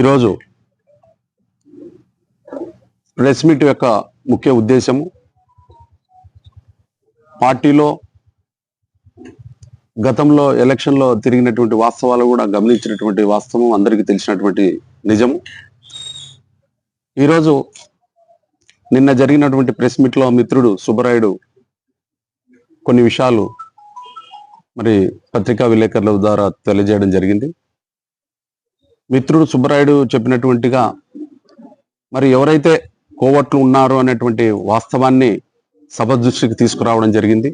ఈరోజు press meet యొక్క ముఖ్య ఉద్దేశము పార్టీలో గతంలో ఎలక్షన్లో తిరిగినటువంటి వాస్తవాలు కూడా గమనించినటువంటి వాస్తవం అందరికీ తెలిసినటువంటి నిజము. ఈరోజు నిన్న జరిగినటువంటి ప్రెస్ మీట్లో మిత్రుడు సుబ్బరాయుడు కొన్ని విషయాలు మరి పత్రికా విలేకరుల ద్వారా తెలియజేయడం జరిగింది. మిత్రుడు సుబ్బరాయుడు చెప్పినటువంటిగా మరి ఎవరైతే కోవట్లు ఉన్నారో అనేటువంటి వాస్తవాన్ని సభ దృష్టికి తీసుకురావడం జరిగింది.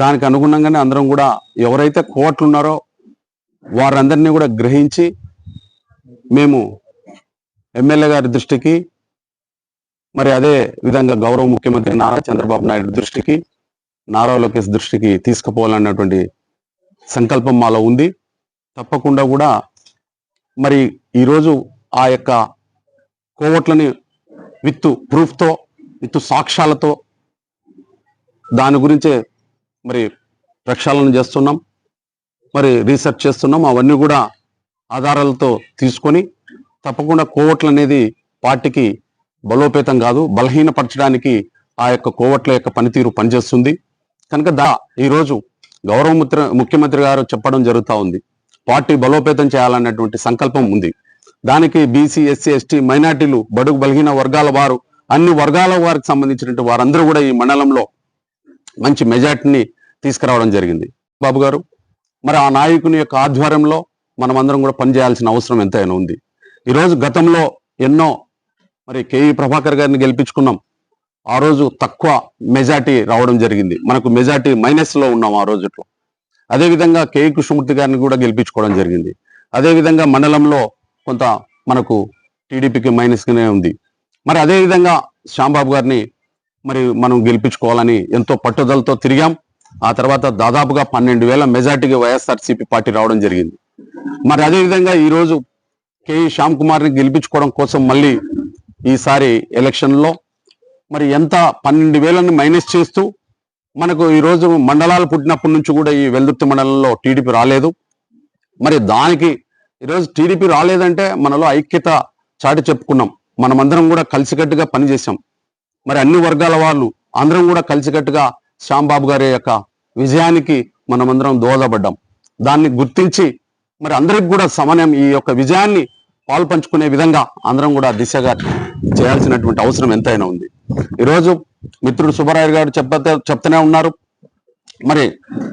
దానికి అనుగుణంగానే అందరం కూడా ఎవరైతే కోవట్లు ఉన్నారో వారందరినీ కూడా గ్రహించి మేము ఎమ్మెల్యే గారి దృష్టికి మరి అదే విధంగా గౌరవ ముఖ్యమంత్రి నారా చంద్రబాబు నాయుడు దృష్టికి నారా లోకేష్ దృష్టికి తీసుకుపోవాలన్నటువంటి సంకల్పం మాలో ఉంది. తప్పకుండా కూడా మరి ఈరోజు ఆ యొక్క కోవట్లని విత్ ప్రూఫ్తో విత్ సాక్ష్యాలతో దాని గురించే మరి ప్రక్షాళన చేస్తున్నాం. మరి రీసెర్చ్ చేస్తున్నాం. అవన్నీ కూడా ఆధారాలతో తీసుకొని తప్పకుండా కోవట్లు అనేది పార్టీకి బలోపేతం కాదు బలహీనపరచడానికి ఆ యొక్క కోవట్ల యొక్క పనితీరు పనిచేస్తుంది. కనుక దా ఈరోజు గౌరవ ముత్ర- ముఖ్యమంత్రి గారు చెప్పడం జరుగుతూ ఉంది. పార్టీ బలోపేతం చేయాలన్నటువంటి సంకల్పం ఉంది. దానికి బీసీ ఎస్సీ ఎస్టీ మైనార్టీలు బడుగు బలిగిన వర్గాల వారు అన్ని వర్గాల వారికి సంబంధించినటువంటి వారందరూ కూడా ఈ మండలంలో మంచి మెజార్టీని తీసుకురావడం జరిగింది. బాబు గారు మరి ఆ నాయకుని యొక్క ఆధ్వర్యంలో మనం అందరం కూడా పనిచేయాల్సిన అవసరం ఎంతైనా ఉంది. ఈరోజు గతంలో ఎన్నో మరి కేఈ ప్రభాకర్ గారిని గెలిపించుకున్నాం. ఆ రోజు తక్కువ మెజార్టీ రావడం జరిగింది. మనకు మెజార్టీ మైనస్లో ఉన్నాం ఆ రోజుట్లో. అదేవిధంగా కేఏ కృష్ణమూర్తి గారిని కూడా గెలిపించుకోవడం జరిగింది. అదేవిధంగా మండలంలో కొంత మనకు టీడీపీకి మైనస్గానే ఉంది. మరి అదేవిధంగా శ్యాంబాబు గారిని మరి మనం గెలిపించుకోవాలని ఎంతో పట్టుదలతో తిరిగాం. ఆ తర్వాత దాదాపుగా పన్నెండు వేల మెజార్టీకి వైఎస్ఆర్సీపీ పార్టీ రావడం జరిగింది. మరి అదేవిధంగా ఈరోజు ఈ కేఈ శ్యామ్ కుమార్ని గెలిపించుకోవడం కోసం మళ్ళీ ఈసారి ఎలక్షన్లో మరి ఎంత పన్నెండు వేలని మైనస్ చేస్తూ మనకు ఈరోజు మండలాలు పుట్టినప్పటి నుంచి కూడా ఈ వెల్దుర్తి మండలంలో టీడీపీ రాలేదు. మరి దానికి ఈరోజు టీడీపీ రాలేదంటే మనలో ఐక్యత చాటి చెప్పుకున్నాం. మనమందరం కూడా కలిసికట్టుగా పనిచేసాం మరి అన్ని వర్గాల వాళ్ళు అందరం కూడా కలిసికట్టుగా శ్యాంబాబు గారి యొక్క విజయానికి మనమందరం దోహదపడ్డాం. దాన్ని గుర్తించి మరి అందరికి కూడా సమన్వయం ఈ యొక్క విజయాన్ని పాల్పంచుకునే విధంగా అందరం కూడా దిశగా చేయాల్సినటువంటి అవసరం ఎంతైనా ఉంది. ఈరోజు మిత్రుడు సుబ్బరాయ గారు చెప్పతే చెప్తూనే ఉన్నారు. మరి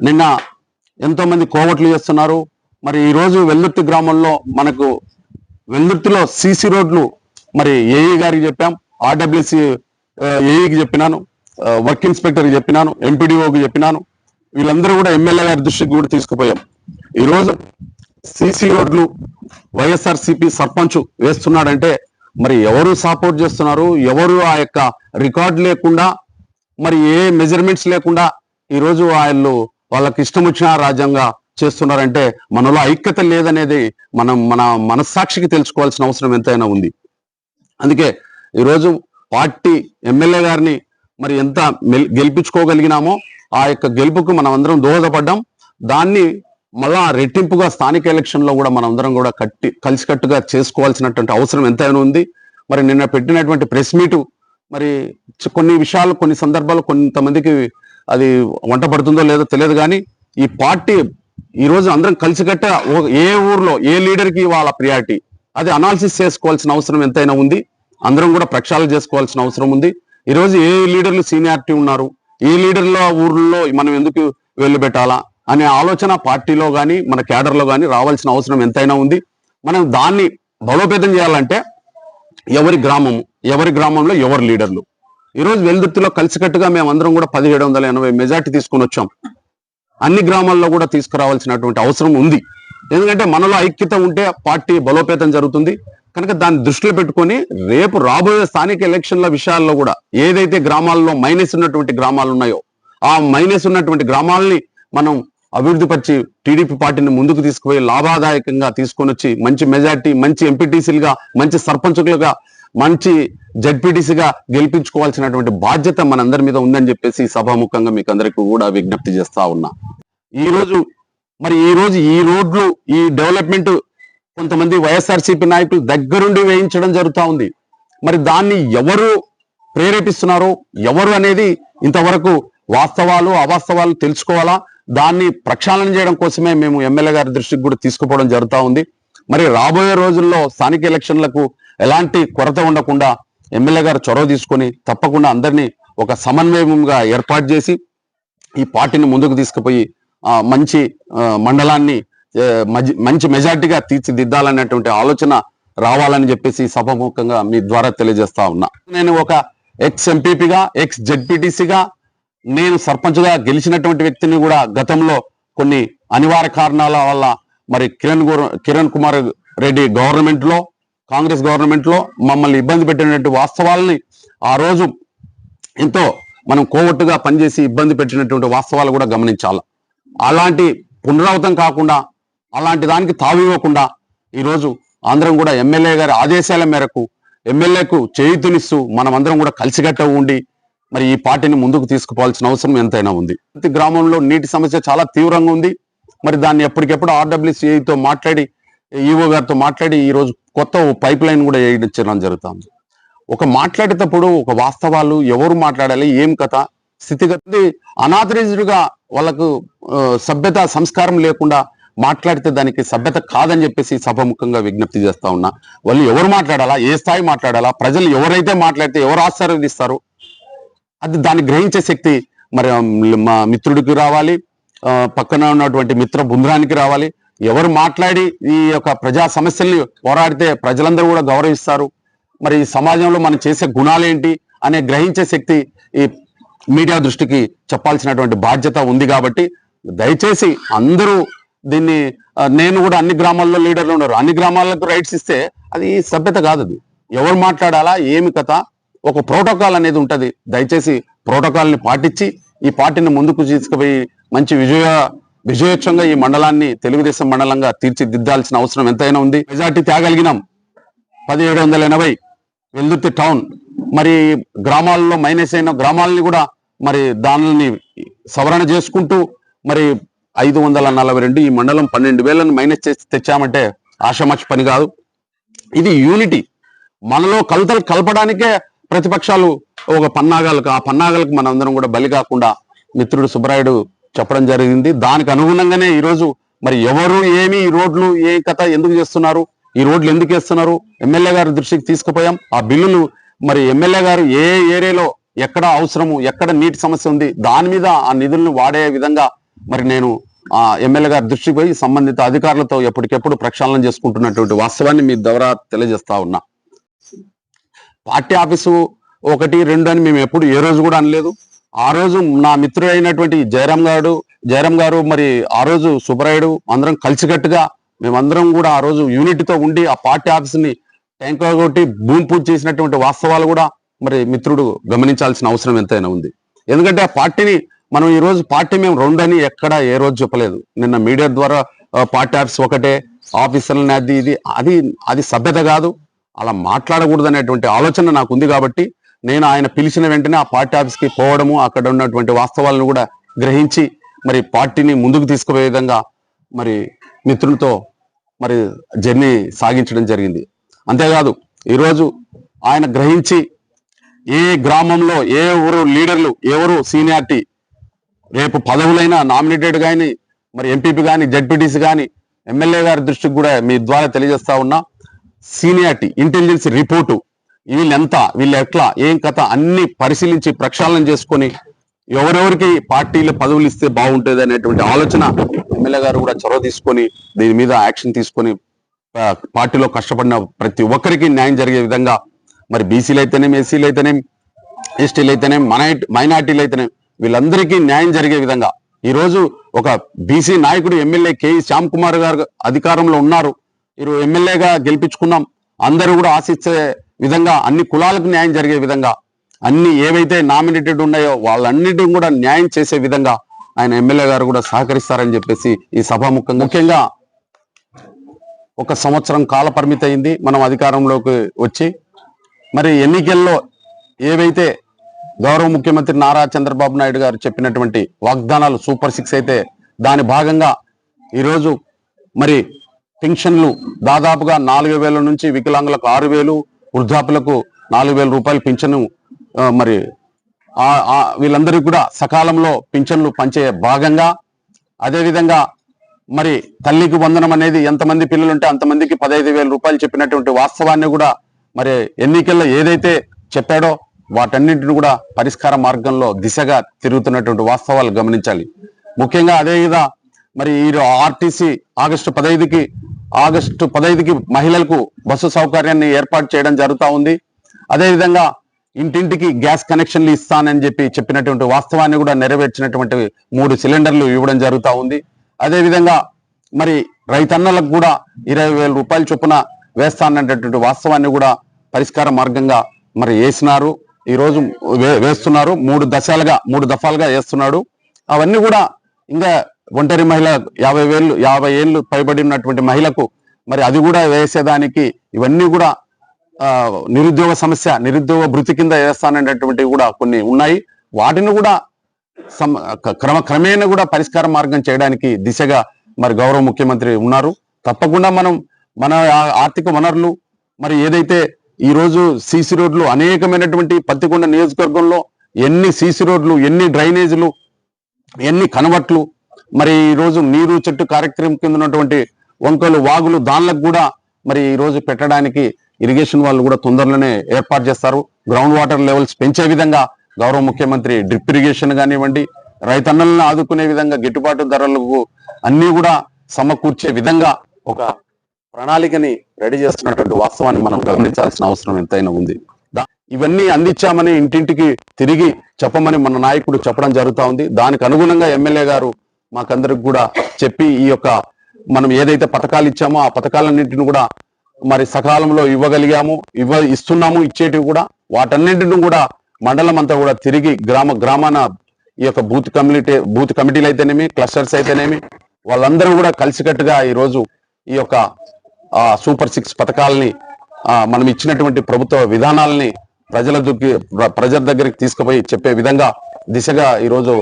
నిన్న ఎంతో మంది కోవట్లు చేస్తున్నారు. మరి ఈరోజు వెల్లుర్తి గ్రామంలో మనకు వెల్లుర్తిలో సీసీ రోడ్లు మరి ఏఈ గారికి చెప్పాం. ఆర్డబ్ల్యూసి ఏఈకి చెప్పినాను. వర్క్ ఇన్స్పెక్టర్కి చెప్పినాను. ఎంపీడీఓకి చెప్పినాను. వీళ్ళందరూ కూడా ఎమ్మెల్యే గారి దృష్టికి కూడా తీసుకుపోయాం. ఈరోజు సిసి సీసీ రోడ్లు వైఎస్ఆర్ సిపి సర్పంచ్ వేస్తున్నాడంటే మరి ఎవరు సపోర్ట్ చేస్తున్నారు? ఎవరు ఆ యొక్క రికార్డ్ లేకుండా మరి ఏ మెజర్మెంట్స్ లేకుండా ఈరోజు వాళ్ళు వాళ్ళకి ఇష్టం వచ్చిన రాజ్యంగా చేస్తున్నారంటే మనలో ఐక్యత లేదనేది మనం మన మనస్సాక్షికి తెలుసుకోవాల్సిన అవసరం ఎంతైనా ఉంది. అందుకే ఈరోజు పార్టీ ఎమ్మెల్యే గారిని మరి ఎంత గెలిపించుకోగలిగినామో ఆ యొక్క గెలుపుకు మనం అందరం దోహదపడ్డాం. దాన్ని మళ్ళా రెట్టింపుగా స్థానిక ఎలక్షన్లో కూడా మనం అందరం కూడా కట్టి కలిసికట్టుగా చేసుకోవాల్సినటువంటి అవసరం ఎంతైనా ఉంది. మరి నిన్న పెట్టినటువంటి ప్రెస్ మీటు మరి కొన్ని విషయాలు కొన్ని సందర్భాలు కొంతమందికి అది వంట పడుతుందో లేదో తెలియదు కానీ ఈ పార్టీ ఈ రోజు అందరం కలిసికట్ట ఏ ఊర్లో ఏ లీడర్కి వాళ్ళ ప్రియారిటీ? అది అనాలిసిస్ చేసుకోవాల్సిన అవసరం ఎంతైనా ఉంది. అందరం కూడా ప్రక్షాళన చేసుకోవాల్సిన అవసరం ఉంది. ఈరోజు ఏ లీడర్లు సీనియారిటీ ఉన్నారు? ఏ లీడర్ల ఊర్లో మనం ఎందుకు వెళ్ళి పెట్టాలా అనే ఆలోచన పార్టీలో కానీ మన క్యాడర్లో కానీ రావాల్సిన అవసరం ఎంతైనా ఉంది. మనం దాన్ని బలోపేతం చేయాలంటే ఎవరి గ్రామము ఎవరి గ్రామంలో ఎవరి లీడర్లు? ఈరోజు వెల్దుర్తిలో కలిసికట్టుగా మేము అందరం కూడా పదిహేడు వందల ఎనభై మెజార్టీ తీసుకొని వచ్చాం. అన్ని గ్రామాల్లో కూడా తీసుకురావాల్సినటువంటి అవసరం ఉంది. ఎందుకంటే మనలో ఐక్యత ఉంటే పార్టీ బలోపేతం జరుగుతుంది. కనుక దాన్ని దృష్టిలో పెట్టుకొని రేపు రాబోయే స్థానిక ఎలక్షన్ల విషయాల్లో కూడా ఏదైతే గ్రామాల్లో మైనస్ ఉన్నటువంటి గ్రామాలు ఉన్నాయో ఆ మైనస్ ఉన్నటువంటి గ్రామాలని మనం అభివృద్ధిపరిచి టీడీపీ పార్టీని ముందుకు తీసుకుపోయి లాభదాయకంగా తీసుకొని వచ్చి మంచి మెజార్టీ మంచి ఎంపీటీసీలుగా మంచి సర్పంచులుగా మంచి జడ్పీటీసీగా గెలిపించుకోవాల్సినటువంటి బాధ్యత మనందరి మీద ఉందని చెప్పేసి సభాముఖంగా మీకు అందరికీ కూడా విజ్ఞప్తి చేస్తా ఉన్నా. ఈ రోజు మరి ఈ రోజు ఈ రోడ్లు ఈ డెవలప్మెంట్ కొంతమంది వైఎస్ఆర్సీపీ నాయకులు దగ్గరుండి వేయించడం జరుగుతూ ఉంది. మరి దాన్ని ఎవరు ప్రేరేపిస్తున్నారు ఎవరు అనేది ఇంతవరకు వాస్తవాలు అవాస్తవాలు తెలుసుకోవాలా? దాన్ని ప్రక్షాళన చేయడం కోసమే మేము ఎమ్మెల్యే గారి దృష్టికి కూడా తీసుకుపోవడం జరుగుతూ ఉంది. మరి రాబోయే రోజుల్లో స్థానిక ఎలక్షన్లకు ఎలాంటి కొరత ఉండకుండా ఎమ్మెల్యే గారు చొరవ తీసుకొని తప్పకుండా అందరినీ ఒక సమన్వయంగా ఏర్పాటు చేసి ఈ పార్టీని ముందుకు తీసుకుపోయి మంచి మండలాన్ని మంచి మెజార్టీగా తీర్చిదిద్దాలనేటువంటి ఆలోచన రావాలని చెప్పేసి సభముఖంగా మీ ద్వారా తెలియజేస్తా ఉన్నా. నేను ఒక ఎక్స్ ఎంపీపీగా ఎక్స్ జెడ్పీటీసీగా నేను సర్పంచ్గా గెలిచినటువంటి వ్యక్తిని కూడా గతంలో కొన్ని అనివార్య కారణాల వల్ల మరి కిరణ్ కిరణ్ కుమార్ రెడ్డి గవర్నమెంట్లో కాంగ్రెస్ గవర్నమెంట్లో మమ్మల్ని ఇబ్బంది పెట్టినటువంటి వాస్తవాలని ఆ రోజు ఎంతో మనం కోవట్టుగా పనిచేసి ఇబ్బంది పెట్టినటువంటి వాస్తవాలు కూడా గమనించాలి. అలాంటి పునరావృతం కాకుండా అలాంటి దానికి తావివ్వకుండా ఈరోజు అందరం కూడా ఎమ్మెల్యే గారి ఆదేశాల మేరకు ఎమ్మెల్యేకు చేయుతునిస్తూ మనమందరం కూడా కలిసికట్ట ఉండి మరి ఈ పార్టీని ముందుకు తీసుకుపోవాల్సిన అవసరం ఎంతైనా ఉంది. ప్రతి గ్రామంలో నీటి సమస్య చాలా తీవ్రంగా ఉంది. మరి దాన్ని ఎప్పటికెప్పుడు ఆర్డబ్ల్యూసీఐతో మాట్లాడి ఈఓ గారితో మాట్లాడి ఈ రోజు కొత్త పైప్ లైన్ కూడా వేయించడం జరుగుతుంది. ఒక మాట్లాడేటప్పుడు ఒక వాస్తవాలు ఎవరు మాట్లాడాలి ఏం కథ స్థితిగతి అనాథరైజ్డ్ వాళ్ళకు సభ్యత సంస్కారం లేకుండా మాట్లాడితే దానికి సభ్యత కాదని చెప్పేసి సభముఖంగా విజ్ఞప్తి చేస్తా ఉన్నా. వాళ్ళు ఎవరు మాట్లాడాలా ఏ స్థాయి మాట్లాడాలా ప్రజలు ఎవరైతే మాట్లాడితే ఎవరు ఆశీర్వదిస్తారు అది దాన్ని గ్రహించే శక్తి మరి మా మిత్రుడికి రావాలి. పక్కన ఉన్నటువంటి మిత్ర బృందానికి రావాలి. ఎవరు మాట్లాడి ఈ యొక్క ప్రజా సమస్యల్ని పోరాడితే ప్రజలందరూ కూడా గౌరవిస్తారు. మరి ఈ సమాజంలో మనం చేసే గుణాలేంటి అనే గ్రహించే శక్తి ఈ మీడియా దృష్టికి చెప్పాల్సినటువంటి బాధ్యత ఉంది కాబట్టి దయచేసి అందరూ దీన్ని నేను కూడా అన్ని గ్రామాల్లో లీడర్లు ఉన్నారు. అన్ని గ్రామాలకు రైట్స్ ఇస్తే అది సభ్యత కాదు అది. ఎవరు మాట్లాడాలా? ఏమి కథ? ఒక ప్రోటోకాల్ అనేది ఉంటుంది. దయచేసి ప్రోటోకాల్ని పాటించి ఈ పార్టీని ముందుకు తీసుకుపోయి మంచి విజయ విజయోత్సవంగా ఈ మండలాన్ని తెలుగుదేశం మండలంగా తీర్చిదిద్దాల్సిన అవసరం ఎంతైనా ఉంది. మెజార్టీ తేగలిగినాం. పదిహేడు వందల ఎనభై వెల్దుర్తి టౌన్. మరి గ్రామాల్లో మైనస్ అయిన గ్రామాలని కూడా మరి దానిని సవరణ చేసుకుంటూ మరి ఐదు వందల నలభై రెండు ఈ మండలం పన్నెండు వేలను మైనస్ చేసి తెచ్చామంటే ఆషామాషి పని కాదు. ఇది యూనిటీ. మనలో కలతలు కలపడానికే ప్రతిపక్షాలు ఒక పన్నాగాలకు ఆ పన్నాగాలకు మనందరం కూడా బలి కాకుండా మిత్రుడు సుబ్బరాయుడు చెప్పడం జరిగింది. దానికి అనుగుణంగానే ఈరోజు మరి ఎవరు ఏమి ఈ రోడ్లు ఏ కథ ఎందుకు చేస్తున్నారు ఈ రోడ్లు ఎందుకు వేస్తున్నారు ఎమ్మెల్యే గారి దృష్టికి తీసుకుపోయాం. ఆ బిల్లులు మరి ఎమ్మెల్యే గారు ఏ ఏరియాలో ఎక్కడ అవసరము ఎక్కడ నీటి సమస్య ఉంది దాని మీద ఆ నిధులను వాడే విధంగా మరి నేను ఆ ఎమ్మెల్యే గారి దృష్టికి పోయి సంబంధిత అధికారులతో ఎప్పటికెప్పుడు ప్రక్షాళన చేసుకుంటున్నటువంటి వాస్తవాన్ని మీ ద్వారా తెలియజేస్తా ఉన్నా. పార్టీ ఆఫీసు ఒకటి రెండు అని మేము ఎప్పుడు ఏ రోజు కూడా అనలేదు. ఆ రోజు నా మిత్రుడు అయినటువంటి జయరాం గారు జయరాం గారు మరి ఆ రోజు సుబ్బరాయుడు అందరం కలిసికట్టుగా మేమందరం కూడా ఆ రోజు యూనిట్తో ఉండి ఆ పార్టీ ఆఫీస్ని ట్యాంకర్ కొట్టి భూమి పూజ చేసినటువంటి వాస్తవాలు కూడా మరి మిత్రుడు గమనించాల్సిన అవసరం ఎంతైనా ఉంది. ఎందుకంటే ఆ పార్టీని మనం ఈ రోజు పార్టీ మేము రెండని ఎక్కడ ఏ రోజు చెప్పలేదు. నిన్న మీడియా ద్వారా పార్టీ ఆఫీస్ ఒకటే ఆఫీసర్లని అది ఇది అది అది సభ్యత కాదు. అలా మాట్లాడకూడదు అనేటువంటి ఆలోచన నాకు ఉంది కాబట్టి నేను ఆయన పిలిచిన వెంటనే ఆ పార్టీ ఆఫీస్కి పోవడము అక్కడ ఉన్నటువంటి వాస్తవాలను కూడా గ్రహించి మరి పార్టీని ముందుకు తీసుకుపోయే విధంగా మరి మిత్రులతో మరి జర్నీ సాగించడం జరిగింది. అంతేకాదు ఈరోజు ఆయన గ్రహించి ఏ గ్రామంలో ఏ ఊరు లీడర్లు ఎవరు సీనియారిటీ రేపు పదవులైనా నామినేటెడ్ కానీ మరి ఎంపీపీ కానీ జడ్పీటీసీ కానీ ఎమ్మెల్యే గారి దృష్టికి కూడా మీ ద్వారా తెలియజేస్తా ఉన్నా సీనియారిటీ ఇంటెలిజెన్స్ రిపోర్టు. వీళ్ళు ఎంత వీళ్ళు ఎట్లా ఏం కథ అన్ని పరిశీలించి ప్రక్షాళన చేసుకొని ఎవరెవరికి పార్టీలు పదవులు ఇస్తే బాగుంటుంది అనేటువంటి ఆలోచన ఎమ్మెల్యే గారు కూడా చొరవ తీసుకొని దీని మీద యాక్షన్ తీసుకొని పార్టీలో కష్టపడిన ప్రతి ఒక్కరికి న్యాయం జరిగే విధంగా మరి బీసీలు అయితేనేం ఎస్సీలు అయితేనేం ఎస్టీలు అయితేనేం మైనార్టీ మైనార్టీలు అయితేనేం వీళ్ళందరికీ న్యాయం జరిగే విధంగా. ఈ రోజు ఒక బీసీ నాయకుడు ఎమ్మెల్యే కేఈ శ్యామ్ కుమార్ గారు అధికారంలో ఉన్నారు. ఇరు ఎమ్మెల్యేగా గెలిపించుకున్నాం. అందరూ కూడా ఆశించే విధంగా అన్ని కులాలకు న్యాయం జరిగే విధంగా అన్ని ఏవైతే నామినేటెడ్ ఉన్నాయో వాళ్ళన్నిటిని కూడా న్యాయం చేసే విధంగా ఆయన ఎమ్మెల్యే గారు కూడా సహకరిస్తారని చెప్పేసి ఈ సభాముఖంగా ముఖ్యంగా ఒక సంవత్సరం కాల పరిమితి అయింది. మనం అధికారంలోకి వచ్చి మరి ఎన్నికల్లో ఏవైతే గౌరవ ముఖ్యమంత్రి నారా చంద్రబాబు నాయుడు గారు చెప్పినటువంటి వాగ్దానాలు సూపర్ సిక్స్ అయితే దాని భాగంగా ఈరోజు మరి పెన్షన్లు దాదాపుగా నాలుగు వేల నుంచి వికలాంగులకు ఆరు వేలు వృద్ధాపులకు నాలుగు వేల రూపాయలు పింఛను మరి వీళ్ళందరికీ కూడా సకాలంలో పింఛన్లు పంచే భాగంగా అదేవిధంగా మరి తల్లికి వందనం అనేది ఎంతమంది పిల్లలు ఉంటే అంతమందికి పదహైదు వేల రూపాయలు చెప్పినటువంటి వాస్తవాన్ని కూడా మరి ఎన్నికల్లో ఏదైతే చెప్పాడో వాటన్నింటిని కూడా పరిష్కార మార్గంలో దిశగా తిరుగుతున్నటువంటి వాస్తవాలు గమనించాలి. ముఖ్యంగా అదేవిధంగా మరి ఈ ఆర్టీసీ ఆగస్టు పదహైదుకి ఆగస్టు పదహైదుకి మహిళలకు బస్సు సౌకర్యాన్ని ఏర్పాటు చేయడం జరుగుతూ ఉంది. అదేవిధంగా ఇంటింటికి గ్యాస్ కనెక్షన్లు ఇస్తానని చెప్పి చెప్పినటువంటి వాస్తవాన్ని కూడా నెరవేర్చినటువంటి మూడు సిలిండర్లు ఇవ్వడం జరుగుతూ ఉంది. అదేవిధంగా మరి రైతన్నలకు కూడా ఇరవై వేల రూపాయల చొప్పున వేస్తానన్నటువంటి వాస్తవాన్ని కూడా పరిష్కార మార్గంగా మరి వేసినారు. ఈరోజు వే- వేస్తున్నారు. మూడు దశలుగా మూడు దఫాలుగా వేస్తున్నాడు. అవన్నీ కూడా ఇంకా ఒంటరి మహిళ యాభై వేలు యాభై ఏళ్ళు పైబడి ఉన్నటువంటి మహిళకు మరి అది కూడా వేసేదానికి ఇవన్నీ కూడా నిరుద్యోగ సమస్య నిరుద్యోగ భృతి కింద వేస్తాననేటువంటివి కూడా కొన్ని ఉన్నాయి. వాటిని కూడా సమ క్రమ క్రమేణా కూడా పరిష్కార మార్గం చేయడానికి దిశగా మరి గౌరవ ముఖ్యమంత్రి ఉన్నారు. తప్పకుండా మనం మన ఆర్థిక వనరులు మరి ఏదైతే ఈ రోజు సీసీ రోడ్లు అనేకమైనటువంటి పత్తికొండ నియోజకవర్గంలో ఎన్ని సీసీ రోడ్లు ఎన్ని డ్రైనేజీలు ఎన్ని కనవట్లు మరి ఈ రోజు నీరు చెట్టు కార్యక్రమం కింద ఉన్నటువంటి వంకలు వాగులు దానిలకు కూడా మరి ఈ రోజు పెట్టడానికి ఇరిగేషన్ వాళ్ళు కూడా తొందరలోనే ఏర్పాటు చేస్తారు. గ్రౌండ్ వాటర్ లెవెల్స్ పెంచే విధంగా గౌరవ ముఖ్యమంత్రి డ్రిప్ ఇరిగేషన్ కానివ్వండి రైతన్నలను ఆదుకునే విధంగా గిట్టుబాటు ధరలకు అన్ని కూడా సమకూర్చే విధంగా ఒక ప్రణాళికని రెడీ చేస్తున్నటువంటి వాస్తవాన్ని మనం గమనించాల్సిన అవసరం ఎంతైనా ఉంది. దా- ఇవన్నీ అందించామని ఇంటింటికి తిరిగి చెప్పమని మన నాయకుడు చెప్పడం జరుగుతా ఉంది. దానికి అనుగుణంగా ఎమ్మెల్యే గారు మాకందరికి కూడా చెప్పి ఈ యొక్క మనం ఏదైతే పథకాలు ఇచ్చామో ఆ పథకాలన్నింటిని కూడా మరి సకాలంలో ఇవ్వగలిగాము ఇవ్వ ఇస్తున్నాము ఇచ్చేటివి కూడా వాటన్నింటిని కూడా మండలం అంతా కూడా తిరిగి గ్రామ గ్రామాన ఈ యొక్క బూత్ కమ్యూనిటీ బూత్ కమిటీలు అయితేనేమి క్లస్టర్స్ అయితేనేమి వాళ్ళందరూ కూడా కలిసికట్టుగా ఈరోజు ఈ యొక్క సూపర్ సిక్స్ పథకాలని మనం ఇచ్చినటువంటి ప్రభుత్వ విధానాలని ప్రజల దగ్గర ప్ర- ప్రజల దగ్గరికి తీసుకుపోయి చెప్పే విధంగా దిశగా ఈరోజు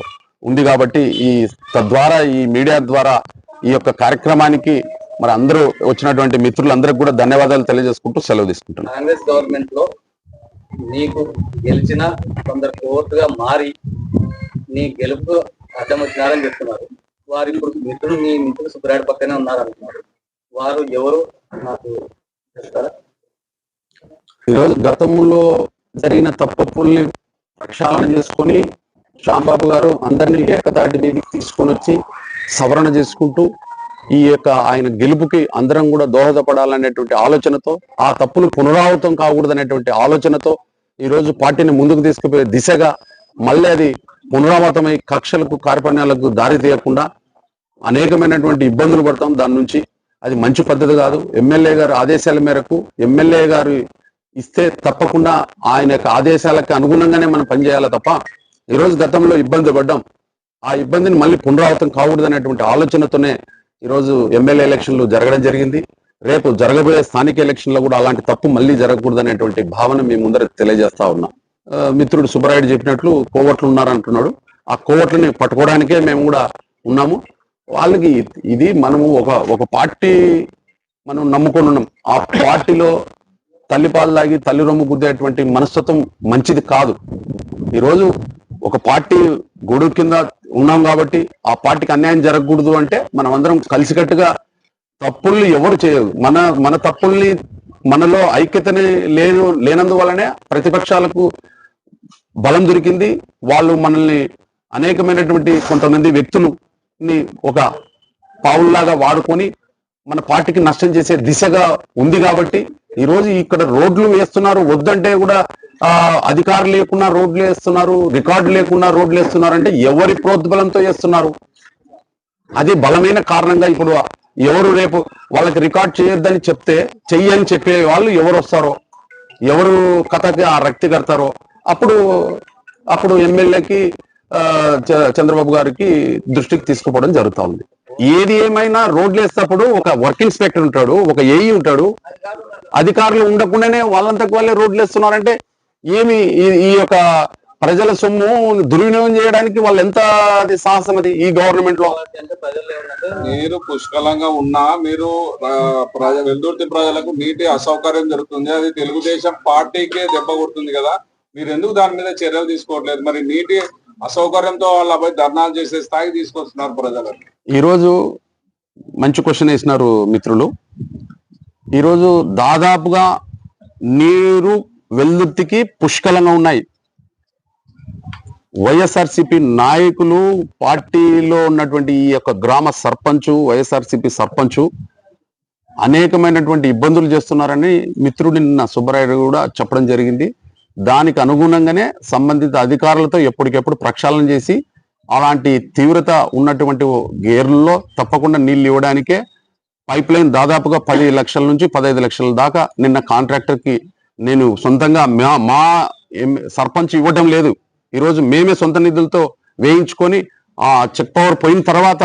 ఉంది కాబట్టి ఈ తద్వారా ఈ మీడియా ద్వారా ఈ యొక్క కార్యక్రమానికి మరి అందరూ వచ్చినటువంటి మిత్రులందరికీ కూడా ధన్యవాదాలు తెలియజేసుకుంటూ సెలవు తీసుకుంటున్నాను కాంగ్రెస్ గవర్నమెంట్లో నీకు గెలిచిన కొందరు కోర్టుగా మారి నీ గెలుపు అడ్డం వచ్చినారని చెప్తున్నారు. వారు ఇప్పుడు మిత్రుడు నీ మిత్రుడు సుబ్రాయుడు పక్కనే ఉన్నారు అంటున్నారు వారు ఎవరు? నాకు చెప్తారా? ఈరోజు గతంలో జరిగిన తప్పుల్ని ప్రక్షాళన చేసుకొని శ్యాంబాబు గారు అందరినీ ఏకతాటి మీదకి తీసుకొని వచ్చి సవరణ చేసుకుంటూ ఈ యొక్క ఆయన గెలుపుకి అందరం కూడా దోహదపడాలనేటువంటి ఆలోచనతో ఆ తప్పులు పునరావృతం కాకూడదనేటువంటి ఆలోచనతో ఈ రోజు పార్టీని ముందుకు తీసుకుపోయే దిశగా మళ్ళీ అది పునరావృతమై కక్షలకు కార్పణ్యాలకు దారి తీయకుండా అనేకమైనటువంటి ఇబ్బందులు పడతాం. దాని నుంచి అది మంచి పద్ధతి కాదు. ఎమ్మెల్యే గారు ఆదేశాల మేరకు ఎమ్మెల్యే గారు ఇస్తే తప్పకుండా ఆయన యొక్క ఆదేశాలకు అనుగుణంగానే మనం పనిచేయాలి తప్ప ఈరోజు గతంలో ఇబ్బంది పడ్డాం. ఆ ఇబ్బందిని మళ్ళీ పునరావృతం కాకూడదు అనేటువంటి ఆలోచనతోనే ఈరోజు ఎమ్మెల్యే ఎలక్షన్లు జరగడం జరిగింది. రేపు జరగబోయే స్థానిక ఎలక్షన్లో కూడా అలాంటి తప్పు మళ్ళీ జరగకూడదు అనేటువంటి భావన మీ ముందర తెలియజేస్తా ఉన్నాం. మిత్రుడు సుబ్బరాయుడు చెప్పినట్లు కోవట్లు ఉన్నారంటున్నాడు. ఆ కోవట్లని పట్టుకోవడానికే మేము కూడా ఉన్నాము. వాళ్ళకి ఇది మనము ఒక ఒక పార్టీ మనం నమ్ముకొని ఉన్నాం. ఆ పార్టీలో తల్లి పాలు తాగి తల్లి రొమ్ము గుద్దేటువంటి మనస్తత్వం మంచిది కాదు. ఈరోజు ఒక పార్టీ గొడుగు కింద ఉన్నాం కాబట్టి ఆ పార్టీకి అన్యాయం జరగకూడదు అంటే మనం అందరం కలిసికట్టుగా తప్పుల్ని ఎవరు చేయరు. మన మన తప్పుల్ని మనలో ఐక్యతని లేను లేనందువలనే ప్రతిపక్షాలకు బలం దొరికింది. వాళ్ళు మనల్ని అనేకమైనటువంటి కొంతమంది వ్యక్తులు ని ఒక పావుల్లాగా వాడుకొని మన పార్టీకి నష్టం చేసే దిశగా ఉంది కాబట్టి ఈరోజు ఇక్కడ రోడ్లు వేస్తున్నారు. వద్దంటే కూడా అధికారులు లేకుండా రోడ్లు వేస్తున్నారు రికార్డు లేకుండా రోడ్లు వేస్తున్నారు అంటే ఎవరి ప్రోద్బలంతో వేస్తున్నారు? అది బలమైన కారణంగా ఇప్పుడు ఎవరు రేపు వాళ్ళకి రికార్డ్ చేయొద్దని చెప్తే చెయ్యని చెప్పే వాళ్ళు ఎవరు వస్తారో ఎవరు కథకి ఆ రక్తి కడతారో అప్పుడు అప్పుడు ఎమ్మెల్యేకి చ- చంద్రబాబు గారికి దృష్టికి తీసుకుపోవడం జరుగుతూ ఉంది. ఏది ఏమైనా రోడ్లు వేసేటప్పుడు ఒక వర్క్ ఇన్స్పెక్టర్ ఉంటాడు ఒక ఏఈ ఉంటాడు అధికారులు ఉండకుండానే వాళ్ళంతకు వాళ్ళే రోడ్లు వేస్తున్నారంటే ఏమి ఈ- యొక్క ప్రజల సొమ్ము దుర్వినియోగం చేయడానికి వాళ్ళు ఎంత అది సాహసం అది ఈ గవర్నమెంట్లో? నీరు పుష్కలంగా ఉన్నా మీరు వెల్దుర్తి ప్రజలకు నీటి అసౌకర్యం జరుగుతుంది. అది తెలుగుదేశం పార్టీకే దెబ్బ కొడుతుంది కదా. మీరు ఎందుకు దాని మీద చర్యలు తీసుకోవట్లేదు? మరి నీటి అసౌకర్యంతో వాళ్ళ పోయి ధర్నాలు చేసే స్థాయికి తీసుకొస్తున్నారు ప్రజలు. ఈరోజు మంచి క్వశ్చన్ వేసినారు మిత్రులు. ఈరోజు దాదాపుగా నీరు వెల్లుత్తికి పుష్కలంగా ఉన్నాయి. వైఎస్ఆర్సిపి నాయకులు పార్టీలో ఉన్నటువంటి ఈ యొక్క గ్రామ సర్పంచు వైఎస్ఆర్సిపి సర్పంచు అనేకమైనటువంటి ఇబ్బందులు చేస్తున్నారని మిత్రుడు నిన్న సుబ్బరాయుడు కూడా చెప్పడం జరిగింది. దానికి అనుగుణంగానే సంబంధిత అధికారులతో ఎప్పటికెప్పుడు ప్రక్షాళన చేసి అలాంటి తీవ్రత ఉన్నటువంటి గేర్లలో తప్పకుండా నీళ్ళు ఇవ్వడానికే పైప్ లైన్ దాదాపుగా పది లక్షల నుంచి పదహైదు లక్షల దాకా నిన్న కాంట్రాక్టర్కి నేను సొంతంగా మా మా సర్పంచ్ ఇవ్వటం లేదు. ఈరోజు మేమే సొంత నిధులతో వేయించుకొని ఆ చెక్ పవర్ పోయిన తర్వాత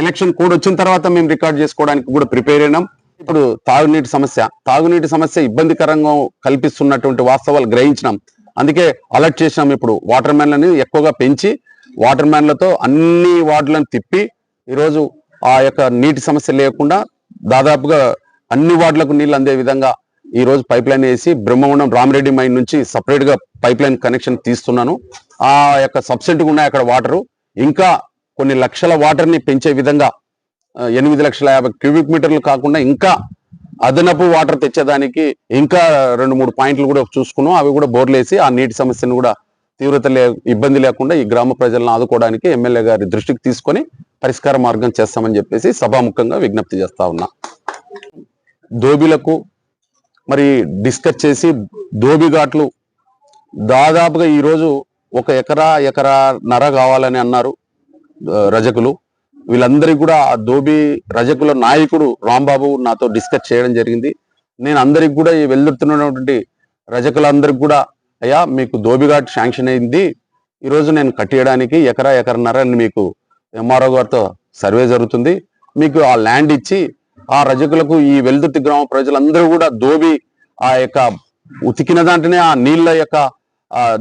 ఎలక్షన్ కోడ్ వచ్చిన తర్వాత మేము రికార్డ్ చేసుకోవడానికి కూడా ప్రిపేర్ అయినాం. ఇప్పుడు తాగునీటి సమస్య తాగునీటి సమస్య ఇబ్బందికరంగా కల్పిస్తున్నటువంటి వాస్తవాలు గ్రహించినాం. అందుకే అలర్ట్ చేసినాం ఇప్పుడు వాటర్ మ్యాన్లని ఎక్కువగా పెంచి వాటర్ మ్యాన్లతో అన్ని వార్డులను తిప్పి ఈరోజు ఆ యొక్క నీటి సమస్య లేకుండా దాదాపుగా అన్ని వార్డులకు నీళ్ళు అందే విధంగా ఈ రోజు పైప్ లైన్ వేసి బ్రహ్మగుండం రామిరెడ్డి మైన్ నుంచి సపరేట్గా పైప్ లైన్ కనెక్షన్ తీస్తున్నాను. ఆ యొక్క సబ్సిడీ ఉన్నాయి అక్కడ వాటర్ ఇంకా కొన్ని లక్షల వాటర్ని పెంచే విధంగా ఎనిమిది లక్షల యాభై క్యూబిక్ మీటర్లు కాకుండా ఇంకా అదనపు వాటర్ తెచ్చేదానికి ఇంకా రెండు మూడు పాయింట్లు కూడా చూసుకున్నాం. అవి కూడా బోర్లు వేసి ఆ నీటి సమస్యను కూడా తీవ్రత లే ఇబ్బంది లేకుండా ఈ గ్రామ ప్రజలను ఆదుకోవడానికి ఎమ్మెల్యే గారి దృష్టికి తీసుకొని పరిష్కార మార్గం చేస్తామని చెప్పేసి సభాముఖంగా విజ్ఞప్తి చేస్తా ఉన్నా. దోబిలకు మరి డిస్కస్ చేసి దోబి ఘాట్లు దాదాపుగా ఈరోజు ఒక ఎకరా ఎకరా నర కావాలని అన్నారు రజకులు. వీళ్ళందరికీ కూడా ఆ దోబి రజకుల నాయకుడు రాంబాబు నాతో డిస్కస్ చేయడం జరిగింది. నేను అందరికి కూడా ఈ వెళ్తున్నటువంటి రజకులందరికి కూడా అయ్యా మీకు దోబిఘాట్ శాంక్షన్ అయింది. ఈరోజు నేను కట్టేయడానికి ఎకరా ఎకరన్నర అని మీకు ఎంఆర్ఓ గారితో సర్వే జరుగుతుంది. మీకు ఆ ల్యాండ్ ఇచ్చి ఆ రజకులకు ఈ వెల్దుర్తి గ్రామ ప్రజలందరూ కూడా దోబి ఆ యొక్క ఉతికిన దాంట్లోనే ఆ నీళ్ళ యొక్క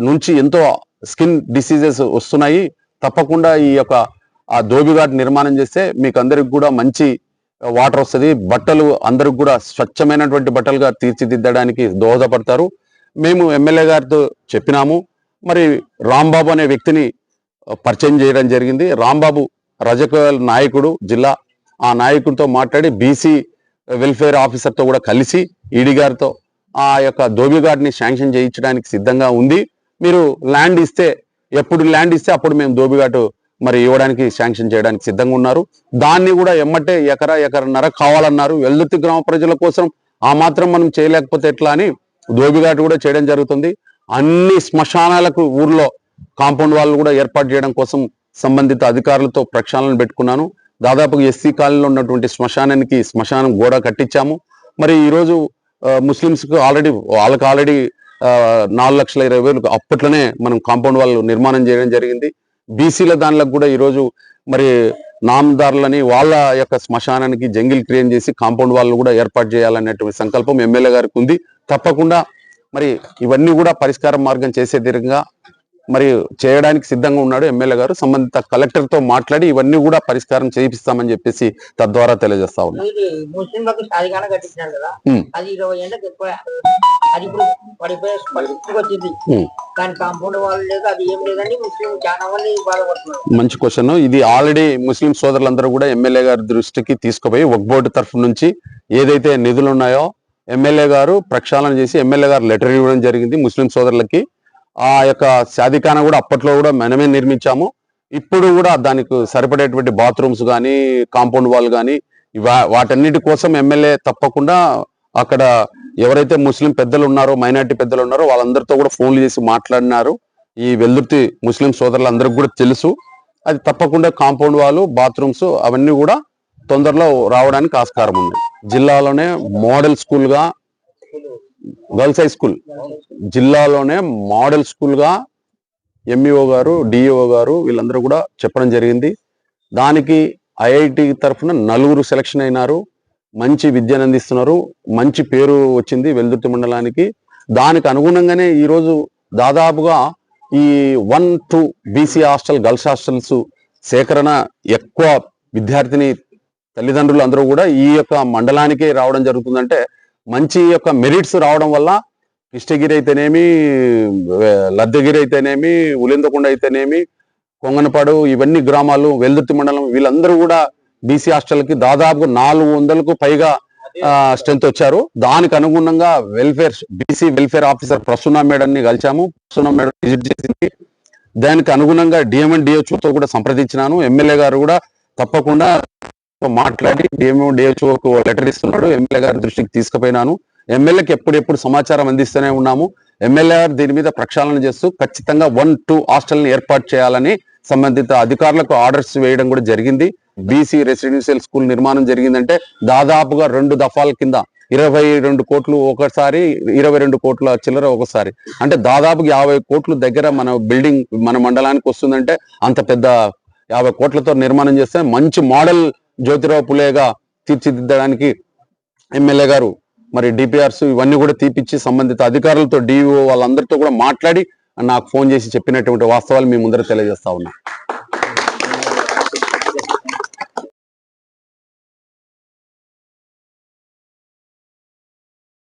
నుంచి ఎంతో స్కిన్ డిసీజెస్ వస్తున్నాయి. తప్పకుండా ఈ యొక్క ఆ దోబిఘాట్ నిర్మాణం చేస్తే మీకు అందరికి కూడా మంచి వాటర్ వస్తుంది. బట్టలు అందరికి కూడా స్వచ్ఛమైనటువంటి బట్టలుగా తీర్చిదిద్దడానికి దోహదపడతారు. మేము ఎమ్మెల్యే గారితో చెప్పినాము. మరి రాంబాబు అనే వ్యక్తిని పరిచయం చేయడం జరిగింది. రాంబాబు రజక నాయకుడు జిల్లా ఆ నాయకుడితో మాట్లాడి బీసీ వెల్ఫేర్ ఆఫీసర్తో కూడా కలిసి ఈడీ గారితో ఆ యొక్క ధోబిఘాట్ని శాంక్షన్ చేయించడానికి సిద్ధంగా ఉంది. మీరు ల్యాండ్ ఇస్తే ఎప్పుడు ల్యాండ్ ఇస్తే అప్పుడు మేము ధోబిఘాటు మరి ఇవ్వడానికి శాంక్షన్ చేయడానికి సిద్ధంగా ఉన్నారు. దాన్ని కూడా ఎమ్మటే ఎకరా ఎకరన్నర కావాలన్నారు వెల్దుర్తి గ్రామ ప్రజల కోసం. ఆ మాత్రం మనం చేయలేకపోతే ఎట్లా అని ధోబిఘాటు కూడా చేయడం జరుగుతుంది. అన్ని శ్మశానాలకు ఊర్లో కాంపౌండ్ వాళ్ళు కూడా ఏర్పాటు చేయడం కోసం సంబంధిత అధికారులతో ప్రక్షాళన పెట్టుకున్నాను. దాదాపు ఎస్సీ కాలనీలో ఉన్నటువంటి శ్మశానానికి శ్మశానం గోడ కట్టించాము. మరి ఈరోజు ముస్లిమ్స్కి ఆల్రెడీ వాళ్ళకి ఆల్రెడీ నాలుగు లక్షల ఇరవై వేలు అప్పట్లోనే మనం కాంపౌండ్ వాళ్ళు నిర్మాణం చేయడం జరిగింది. బీసీల దానిలకు కూడా ఈరోజు మరి నామదారులని వాళ్ళ యొక్క శ్మశానానికి జంగిల్ క్రియేట్ చేసి కాంపౌండ్ వాళ్ళు కూడా ఏర్పాటు చేయాలనేటువంటి సంకల్పం ఎమ్మెల్యే గారికి ఉంది. తప్పకుండా మరి ఇవన్నీ కూడా పరిష్కార మార్గం చేసే విధంగా మరి చేయడానికి సిద్ధంగా ఉన్నాడు ఎమ్మెల్యే గారు. సంబంధిత కలెక్టర్తో మాట్లాడి ఇవన్నీ కూడా పరిష్కారం చేయిస్తామని చెప్పేసి తద్వారా తెలియజేస్తా మంచి క్వశ్చన్. ఇది ఆల్రెడీ ముస్లిం సోదరులందరూ కూడా ఎమ్మెల్యే గారి దృష్టికి తీసుకుపోయి ఒక బోర్డు తరఫు నుంచి ఏదైతే నిధులు ఉన్నాయో ఎమ్మెల్యే గారు ప్రక్షాళన చేసి ఎమ్మెల్యే గారు లెటర్ ఇవ్వడం జరిగింది ముస్లిం సోదరులకి. ఆ యొక్క శాదిఖానా కూడా అప్పట్లో కూడా మనమే నిర్మించాము. ఇప్పుడు కూడా దానికి సరిపడేటువంటి బాత్రూమ్స్ కానీ కాంపౌండ్ వాల్ కానీ వాటన్నిటి కోసం ఎమ్మెల్యే తప్పకుండా అక్కడ ఎవరైతే ముస్లిం పెద్దలు ఉన్నారో మైనార్టీ పెద్దలు ఉన్నారో వాళ్ళందరితో కూడా ఫోన్లు చేసి మాట్లాడినారు. ఈ వెల్లుర్తి ముస్లిం సోదరులందరికి కూడా తెలుసు. అది తప్పకుండా కాంపౌండ్ వాళ్ళు బాత్రూమ్స్ అవన్నీ కూడా తొందరలో రావడానికి ఆస్కారం ఉంది. జిల్లాలోనే మోడల్ స్కూల్గా గర్ల్స్ హై స్కూల్. జిల్లాలోనే మోడల్ స్కూల్గా ఎంఈఓ గారు డిఈఓ గారు వీళ్ళందరూ కూడా చెప్పడం జరిగింది. దానికి ఐఐటి తరఫున నలుగురు సెలక్షన్ అయినారు. మంచి విద్యను అందిస్తున్నారు. మంచి పేరు వచ్చింది వెల్దుర్తి మండలానికి. దానికి అనుగుణంగానే ఈరోజు దాదాపుగా ఈ one two B C hostel girls hostels సేకరణ ఎక్కువ విద్యార్థిని తల్లిదండ్రులు అందరూ కూడా ఈ యొక్క మండలానికే రావడం జరుగుతుందంటే మంచి యొక్క మెరిట్స్ రావడం వల్ల కృష్ణగిరి అయితేనేమి లద్దగిరి అయితేనేమి ఉలిందకొండ అయితేనేమి కొంగనపాడు ఇవన్నీ గ్రామాలు వెల్దుర్తి మండలం వీళ్ళందరూ కూడా బీసీ హాస్టల్కి దాదాపు నాలుగు వందలకు పైగా స్ట్రెంత్ వచ్చారు. దానికి అనుగుణంగా welfare B C welfare officer Prasanna madam ని కలిసాము ప్రసన్న మేడం విజిట్ చేసింది. దానికి అనుగుణంగా డిఎంఎన్తో కూడా సంప్రదించినాను. ఎమ్మెల్యే గారు కూడా తప్పకుండా మాట్లాడి డిఎంఓ డిహెచ్ఓకు లెటర్ ఇస్తున్నాడు. ఎమ్మెల్యే గారి దృష్టికి తీసుకుపోయినాను. ఎమ్మెల్యేకి ఎప్పుడెప్పుడు సమాచారం అందిస్తూనే ఉన్నాము. ఎమ్మెల్యే గారు దీని మీద ప్రక్షాళన చేస్తూ ఖచ్చితంగా వన్ టూ హాస్టల్ని ఏర్పాటు చేయాలని సంబంధిత అధికారులకు ఆర్డర్స్ వేయడం కూడా జరిగింది. బీసీ రెసిడెన్షియల్ స్కూల్ నిర్మాణం జరిగిందంటే దాదాపుగా రెండు దఫాల కింద ఇరవై రెండు కోట్లు ఒకసారి ఇరవై రెండు కోట్ల చిల్లర ఒకసారి. అంటే దాదాపు యాభై కోట్లు దగ్గర మన బిల్డింగ్ మన మండలానికి వస్తుందంటే అంత పెద్ద యాభై కోట్లతో నిర్మాణం చేస్తే మంచి మోడల్ జ్యోతిరావు పులేగా తీర్చిదిద్దడానికి ఎమ్మెల్యే గారు మరి డిపిఆర్స్ ఇవన్నీ కూడా తీపిచ్చి సంబంధిత అధికారులతో డిఓ వాళ్ళందరితో కూడా మాట్లాడి నాకు ఫోన్ చేసి చెప్పినటువంటి వాస్తవాలు మీ ముందర తెలియజేస్తా ఉన్నా.